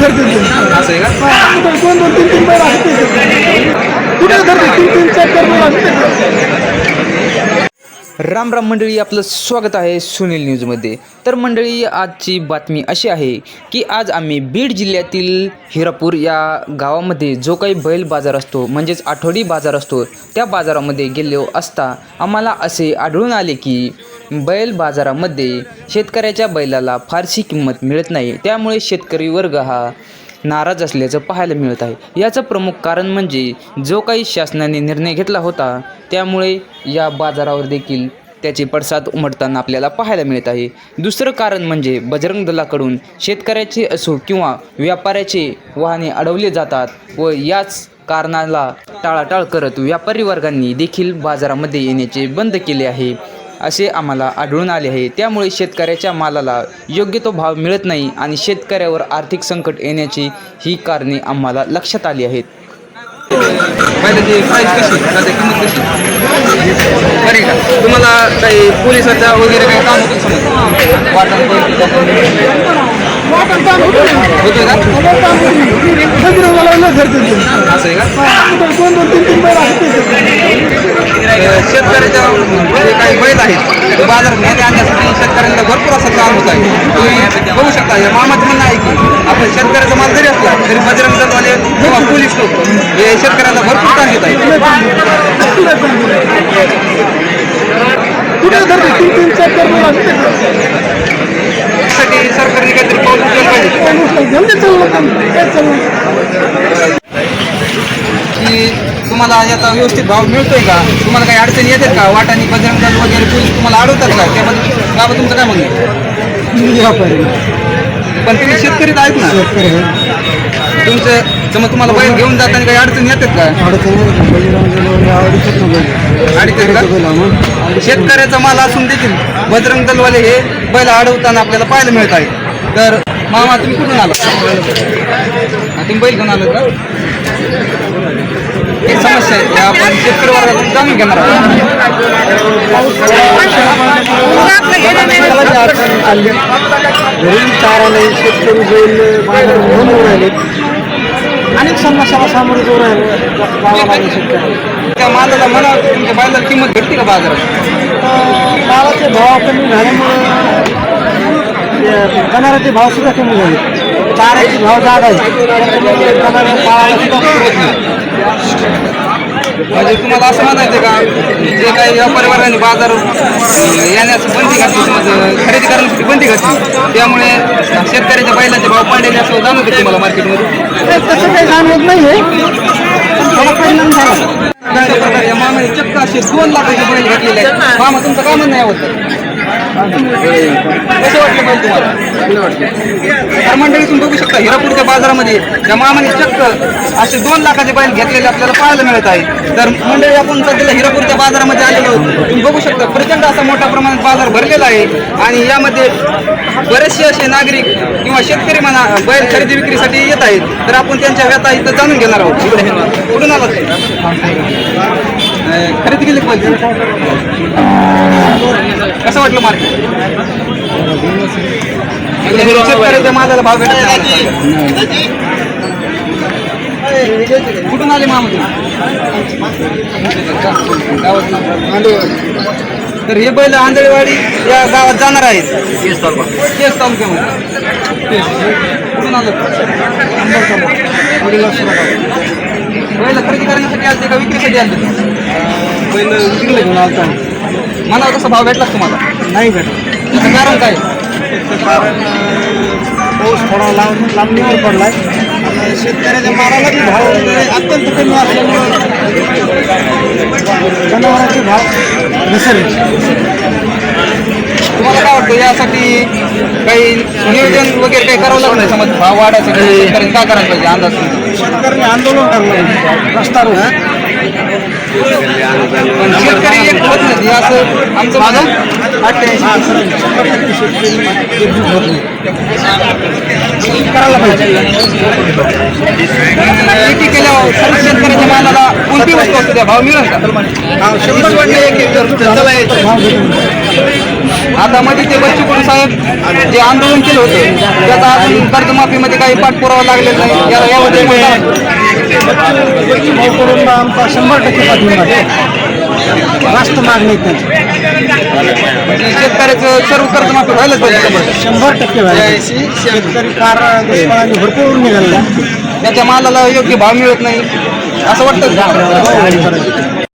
धरते ते. असं आहे का कुठे दोन दोन तीन तीन बैल आहेत ते. कुठे धरते तीन तीन चार चार बैल आहेत ते. राम राम मंडळी आपलं स्वागत आहे सुनील न्यूजमध्ये तर मंडळी आजची बातमी अशी आहे की आज आम्ही बीड जिल्ह्यातील हिरापूर या गावामध्ये जो काही बैल बाजार असतो म्हणजेच आठवडी बाजार असतो त्या बाजारामध्ये गेलो असता आम्हाला असे आढळून आले की बैल बाजारामध्ये शेतकऱ्याच्या बैलाला फारशी किंमत मिळत नाही. त्यामुळे शेतकरी वर्ग हा नाराज असल्याचं पाहायला मिळत आहे. याचं प्रमुख कारण म्हणजे जो काही शासनाने निर्णय घेतला होता त्यामुळे या बाजारावर देखील त्याचे पडसाद उमटताना आपल्याला पाहायला मिळत आहे. दुसरं कारण म्हणजे बजरंग दलाकडून शेतकऱ्याचे असो किंवा व्यापाऱ्याचे वाहने अडवले जातात व याच कारणाला टाळाटाळ करत व्यापारी वर्गांनी देखील बाजारामध्ये येण्याचे बंद केले आहे. असे आम्हाला आढळून आले आहे. त्यामुळे शेतकऱ्याच्या मालाला योग्य तो भाव मिळत नाही आणि शेतकऱ्यावर आर्थिक संकट येण्याची ही कारणे आम्हाला लक्षात आली आहेत. का? तुम्हाला काही पोलिसाचा वगैरे काही काम होतं समज? वाटण वाटण शेतकऱ्याच्या जे काही बैल आहेत ते बाजारात नेते आणण्यासाठी शेतकऱ्यांना भरपूर असं काम होत आहे. तुम्ही बघू शकता या मामाचं म्हणणं आहे की आपण शेतकऱ्याचा माल जरी असला तरी बजरंग दलवाले किंवा पोलीस लोक हे शेतकऱ्यांना भरपूर त्रास देत आहेत. कुठे धरते तीन तीन चार चार बैल आहेत ते. त्यासाठी सरकारने काहीतरी पाऊल उचललं पाहिजे काय नुसतं धंदे चाललं काम. काय चाललं की तुम्हाला याचा व्यवस्थित भाव मिळतोय का? तुम्हाला काही अडचणी येतात का? वाटाणी बजरंग दल वगैरे पोलीस तुम्हाला अडवतात का? त्याबद्दल बाबा तुमचं काय म्हणणं? व्यापारी. पण तुम्ही शेतकरीच आहेत ना. शेतकरी. तुमचं समज तुम्हाला बैल घेऊन जाताना काही अडचणी येतात का? शेतकऱ्याचा माल असून देखील बजरंग दलवाले हे बैल अडवताना आपल्याला पाहायला मिळत आहे. तर मामा तुम्ही कुठून आला तुम्ही बैल घेऊन आलो का? समस्या आहे. त्या आपण शेतकरी वर्गातून जाणून घेणार आहोत. अनेक समस्याला सामोरे जाऊ राहिले. गावाला शेतकऱ्याला. त्या मालाला म्हणा तुमच्या बैलाला किंमत भेटते का बाजारात? मालाचे भाव कमी झाल्यामुळे कणाराचे भाव सुद्धा कमी झाले. चाऱ्याचे भाव जात आहे कणाऱ्या पाळायला सुद्धा पुरत नाही. म्हणजे तुम्हाला असं म्हणायचं का? जे काही व्यापारी वर्गाने बाजार अं, येण्यास बंदी घातली खरेदी करण्यासाठी बंदी घातली. त्यामुळे शेतकऱ्याच्या बैलाचे भाव पाडलेले असं जाणवतं तुम्हाला मार्केटमध्ये? तसं काही जाणवत नाही परिणाम झाला अशा प्रकारे या मामाने चक्क असे दोन लाखाचे बैल घेतलेले आहेत. मामा तुमचं काय म्हणणं आहे याबद्दल? कसं वाटलं बैल तुम्हाला? तर मंडळी तुम्ही बघू शकता हिरापूरच्या बाजारामध्ये त्या मामाने चक्क असे दोन लाखाचे बैल घेतलेले आपल्याला पाहायला मिळत आहे तर मंडळी आपण सध्याला हिरापूरच्या बाजारामध्ये आलेलो तुम्ही बघू शकता प्रचंड असा मोठ्या प्रमाणात बाजार भरलेला आहे. आणि यामध्ये बरेचसे असे नागरिक किंवा शेतकरी म्हणा बैल खरेदी विक्रीसाठी येत आहेत. तर आपण त्यांच्या व्यथा इथं जाणून घेणार आहोत. कुठून आला खरेदी केली पाहिजे कसं वाटलं मार्केट? शेतकऱ्याच्या मालाला भाव भेटत नाही. कुठून आले मामा तुम्ही? तर हे बैल आंधळेवाडी या गावात जाणार आहेत. केस तालुक्यामध्ये. केस. कुठून आलं? बैल खरेदी करण्यासाठी आलते का विक्रीसाठी आलते पहिलं विक्रीला घेऊन आलता मला कसा भाव भेटला का तुम्हाला? नाही त्याचं कारण काय? त्याचं कारण अं, पाऊस थोडा लांब लांबणीवर पडलाय. शेतकऱ्याच्या मालाला बी भाव अत्यंत कमी असल्यामुळे जनावरांचे भाव घसरले. तुम्हाला काय वाटतं यासाठी काही नियोजन वगैरे काही करावं लागलं समज भाव वाढायसाठी शेतकऱ्यांनी काय करायला पाहिजे अंदाज? तुमचा? आंदोलन करलं रस्ता रोक पण शेतकरी एक होत नाही असं आमचं माझं करायला पाहिजे शेती केल्यावर सर्व शेतकऱ्याच्या मानाला कोणती वस्तू असू द्या भाव मिळेल का भाव शंभर वाटले एक एक भाव आता मध्ये ते बच्चू साहेब जे आंदोलन केलं होतं त्याचा कर्जमाफीमध्ये काही पाठपुरावा लागलेला नाही. याला यामध्ये भाव करून आमचा शंभर टक्के पाठिंबा आहे. रास्त मागणी शेतकऱ्याचं सर्व कर्जमाफी व्हायलाच पाहिजे शंभर टक्के व्हायला शेतकरी कार दुष्काळाने भरपूर निघालेला त्याच्या मालाला योग्य भाव मिळत नाही. असं वाटतं